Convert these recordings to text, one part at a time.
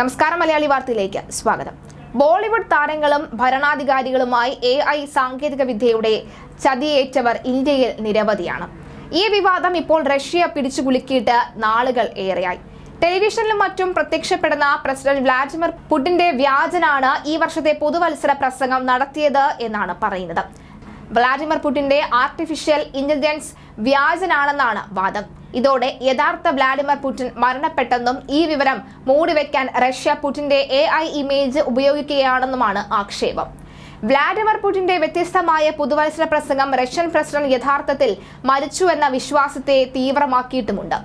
നമസ്കാരം മലയാളി വാർത്തയിലേക്ക് സ്വാഗതം. ബോളിവുഡ് താരങ്ങളും ഭരണാധികാരികളുമായി എ ഐ സാങ്കേതിക വിദ്യയുടെ ചതിയേറ്റവർ ഇന്ത്യയിൽ നിരവധിയാണ്. ഈ വിവാദം ഇപ്പോൾ റഷ്യ പിടിച്ചു കുലുക്കിയിട്ട് നാളുകൾ ഏറെയായി. ടെലിവിഷനിലും മറ്റും പ്രത്യക്ഷപ്പെടുന്ന പ്രസിഡന്റ് വ്ളാഡിമിർ പുടിന്റെ വ്യാജനാണ് ഈ വർഷത്തെ പൊതുവത്സര പ്രസംഗം നടത്തിയത് എന്നാണ് പറയുന്നത്. വ്ളാഡിമിർ പുടിന്റെ ആർട്ടിഫിഷ്യൽ ഇന്റലിജൻസ് വ്യാജനാണെന്നാണ് വാദം. ഇതോടെ യഥാർത്ഥ വ്ളാഡിമിർ പുടിൻ മരണപ്പെട്ടെന്നും ഈ വിവരം മൂടിവെക്കാൻ റഷ്യ പുടിന്റെ എ ഇമേജ് ഉപയോഗിക്കുകയാണെന്നുമാണ് ആക്ഷേപം. വ്ളാഡിമിർ പുടിന്റെ വ്യത്യസ്തമായ പുതുവത്സര പ്രസംഗം റഷ്യൻ പ്രസിഡന്റ് യഥാർത്ഥത്തിൽ മരിച്ചു എന്ന വിശ്വാസത്തെ തീവ്രമാക്കിയിട്ടുമുണ്ട്.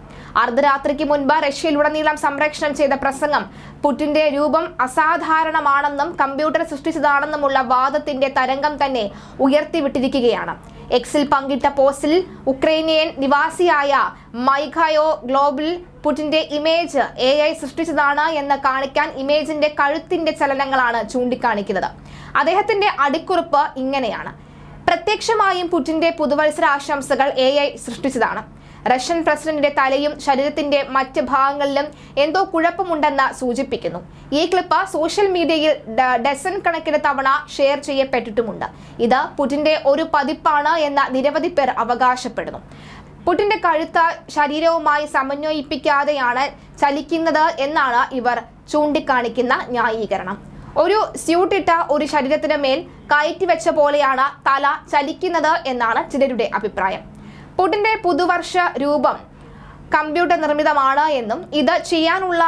അർദ്ധരാത്രിക്ക് മുൻപ് റഷ്യയിലുടനീളം സംരക്ഷണം ചെയ്ത പ്രസംഗം പുടിന്റെ രൂപം അസാധാരണമാണെന്നും കമ്പ്യൂട്ടർ സൃഷ്ടിച്ചതാണെന്നുമുള്ള വാദത്തിന്റെ തരംഗം തന്നെ ഉയർത്തിവിട്ടിരിക്കുകയാണ്. എക്സിൽ പങ്കിട്ട പോസ്റ്റിൽ ഉക്രൈനിയൻ നിവാസിയായ മൈഖായോ ഗ്ലോബൽ പുടിന്റെ ഇമേജ് എ ഐ സൃഷ്ടിച്ചതാണ് എന്ന് കാണിക്കാൻ ഇമേജിന്റെ കഴുത്തിന്റെ ചലനങ്ങളാണ് ചൂണ്ടിക്കാണിക്കുന്നത്. അദ്ദേഹത്തിന്റെ അടിക്കുറിപ്പ് ഇങ്ങനെയാണ്. പ്രത്യക്ഷമായും പുടിന്റെ പുതുവത്സര ആശംസകൾ എ ഐ സൃഷ്ടിച്ചതാണ്. റഷ്യൻ പ്രസിഡന്റിന്റെ തലയും ശരീരത്തിന്റെ മറ്റ് ഭാഗങ്ങളിലും എന്തോ കുഴപ്പമുണ്ടെന്ന് സൂചിപ്പിക്കുന്നു. ഈ ക്ലിപ്പ് സോഷ്യൽ മീഡിയയിൽ ഡസൻ കണക്കിന് തവണ ഷെയർ ചെയ്യപ്പെട്ടിട്ടുമുണ്ട്. ഇത് പുടിന്റെ ഒരു പതിപ്പാണ് എന്ന് നിരവധി പേർ അവകാശപ്പെടുന്നു. പുടിന്റെ കഴുത്ത ശരീരവുമായി സമന്വയിപ്പിക്കാതെയാണ് ചലിക്കുന്നത് എന്നാണ് ഇവർ ചൂണ്ടിക്കാണിക്കുന്ന ന്യായീകരണം. ഒരു സ്യൂട്ടിട്ട ഒരു ശരീരത്തിന് മേൽ കയറ്റി വെച്ച പോലെയാണ് തല ചലിക്കുന്നത് എന്നാണ് ചിലരുടെ അഭിപ്രായം. പുടിന്റെ പുതുവർഷ രൂപം കമ്പ്യൂട്ടർ നിർമ്മിതമാണ് എന്നും ഇത് ചെയ്യാനുള്ള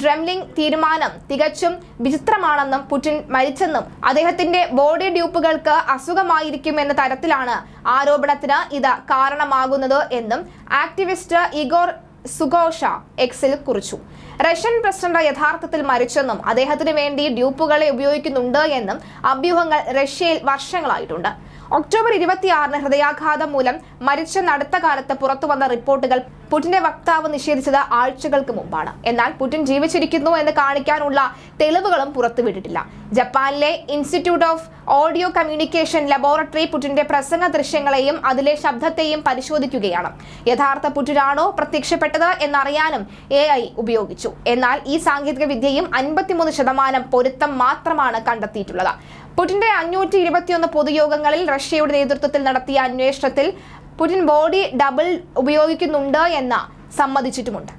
ഡ്രംലിംഗ് തീരുമാനം തികച്ചും വിചിത്രമാണെന്നും പുടിൻ മരിച്ചെന്നും അദ്ദേഹത്തിന്റെ ബോഡി ഡ്യൂപ്പുകൾക്ക് അസുഖമായിരിക്കും എന്ന തരത്തിലാണ് ആരോപണത്തിന് ഇത് കാരണമാകുന്നത് എന്നും ആക്ടിവിസ്റ്റ് ഇഗോർ സുഗോഷ എക്സിൽ കുറിച്ചു. റഷ്യൻ പ്രസിഡന്റ് യഥാർത്ഥത്തിൽ മരിച്ചെന്നും അദ്ദേഹത്തിന് വേണ്ടി ഡ്യൂപ്പുകളെ ഉപയോഗിക്കുന്നുണ്ട് എന്നും അഭ്യൂഹങ്ങൾ റഷ്യയിൽ വർഷങ്ങളായിട്ടുണ്ട്. ഒക്ടോബർ ഇരുപത്തിയാറിന് ഹൃദയാഘാതം മൂലം മരിച്ച നടത്ത കാലത്ത് പുറത്തു വന്ന റിപ്പോർട്ടുകൾ പുടിന്റെ വക്താവ് നിഷേധിച്ചത് ആഴ്ചകൾക്ക് മുമ്പാണ്. എന്നാൽ പുടിൻ ജീവിച്ചിരിക്കുന്നു എന്ന് കാണിക്കാനുള്ള തെളിവുകളും പുറത്തുവിട്ടിട്ടില്ല. ജപ്പാനിലെ institute of audio communication laboratory പുടിന്റെ പ്രസംഗ ദൃശ്യങ്ങളെയും അതിലെ ശബ്ദത്തെയും പരിശോധിക്കുകയാണ്. യഥാർത്ഥ പുടിനാണോ പ്രത്യക്ഷപ്പെട്ടത് എന്നറിയാനും എ ഐ ഉപയോഗിച്ചു. എന്നാൽ ഈ സാങ്കേതിക വിദ്യയും അൻപത്തിമൂന്ന് ശതമാനം പൊരുത്തം മാത്രമാണ് കണ്ടെത്തിയിട്ടുള്ളത്. പുടിന്റെ അഞ്ഞൂറ്റി ഇരുപത്തിയൊന്ന് പൊതുയോഗങ്ങളിൽ റഷ്യയുടെ നേതൃത്വത്തിൽ നടത്തിയ അന്വേഷണത്തിൽ പുടിൻ ബോഡി ഡബിൾ ഉപയോഗിക്കുന്നുണ്ട് എന്ന് സമ്മതിച്ചിട്ടുമുണ്ട്.